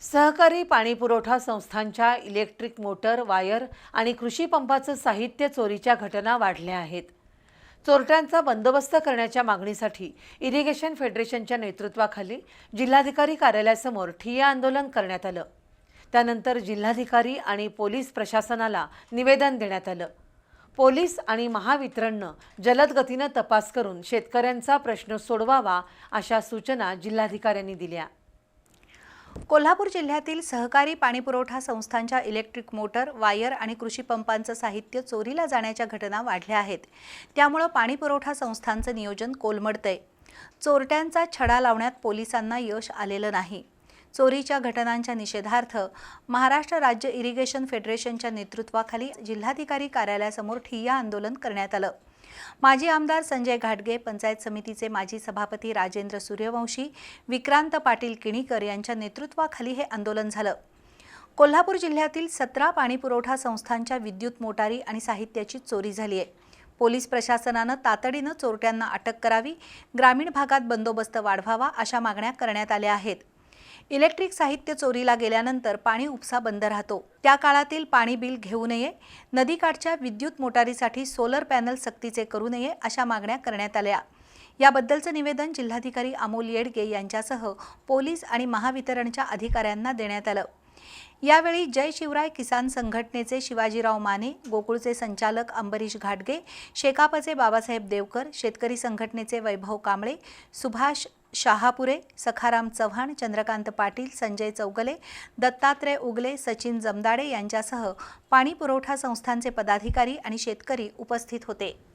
सहकारी पाणीपुरवठा संस्थांच्या इलेक्ट्रिक मोटर वायर आणि कृषी पंपाचं साहित्य चोरीच्या घटना वाढल्या आहेत. चोरट्यांचा बंदोबस्त करण्याच्या मागणीसाठी इरिगेशन फेडरेशनच्या नेतृत्वाखाली जिल्हाधिकारी कार्यालयासमोर ठिय्या आंदोलन करण्यात आलं. त्यानंतर जिल्हाधिकारी आणि पोलीस प्रशासनाला निवेदन देण्यात आलं. पोलीस आणि महावितरणनं जलद गतीनं तपास करून शेतकऱ्यांचा प्रश्न सोडवावा अशा सूचना जिल्हाधिकाऱ्यांनी दिल्या. कोल्हापूर जिल्ह्यातील सहकारी पाणीपुरवठा संस्थांच्या इलेक्ट्रिक मोटर वायर आणि कृषी पंपांचं साहित्य चोरीला जाण्याच्या घटना वाढल्या आहेत. त्यामुळं पाणीपुरवठा संस्थांचं नियोजन कोलमडतंय. चोरट्यांचा छडा लावण्यात पोलिसांना यश आलेलं नाही. चोरीच्या घटनांच्या निषेधार्थ महाराष्ट्र राज्य इरिगेशन फेडरेशनच्या नेतृत्वाखाली जिल्हाधिकारी कार्यालयासमोर ठिय्या आंदोलन करण्यात आलं. माजी आमदार संजय घाटगे पंचायत समितीचे माजी सभापती राजेंद्र सूर्यवंशी विक्रांत पाटील किणीकर यांच्या नेतृत्वाखाली हे आंदोलन झालं. कोल्हापूर जिल्ह्यातील सतरा पाणीपुरवठा संस्थांच्या विद्युत मोटारी आणि साहित्याची चोरी झाली आहे. पोलीस प्रशासनानं तातडीनं चोरट्यांना अटक करावी ग्रामीण भागात बंदोबस्त वाढवावा अशा मागण्या करण्यात आल्या आहेत. इलेक्ट्रिक साहित्य चोरीला गेल्यानंतर पाणी उपसा बंद राहतो. त्या काळातील पाणी बिल घेऊ नये नदीकाठच्या विद्युत मोटारीसाठी सोलर पॅनल सक्तीचे करू नये अशा मागण्या करण्यात आल्या. याबद्दलचं निवेदन जिल्हाधिकारी अमोल येडगे यांच्यासह पोलीस आणि महावितरणच्या अधिकाऱ्यांना देण्यात आलं. यावेळी जय शिवराय किसान संघटनेचे शिवाजीराव माने गोकुळचे संचालक अंबरीश घाटगे शेकापचे बाबासाहेब देवकर शेतकरी संघटनेचे वैभव कांबळे सुभाष शहापुरे सखाराम चव्हाण चंद्रकांत पाटील संजय चौगले दत्तात्रय उगले सचिन जमदाडे यांच्यासह पाणी पुरवठा संस्थांचे पदाधिकारी आणि शेतकरी उपस्थित होते.